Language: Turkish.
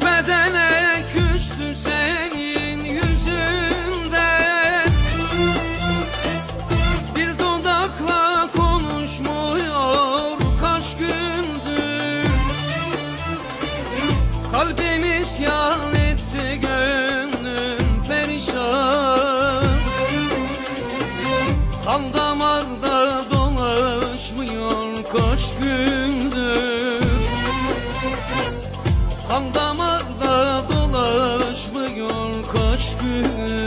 bedene küstü senin yüzünden. Dil dudakla konuşmuyor kaç gündür. Kalbim isyan gönlüm perişan. Kan damarda dolaşmıyor kaç gündür. Kan damarda düştüm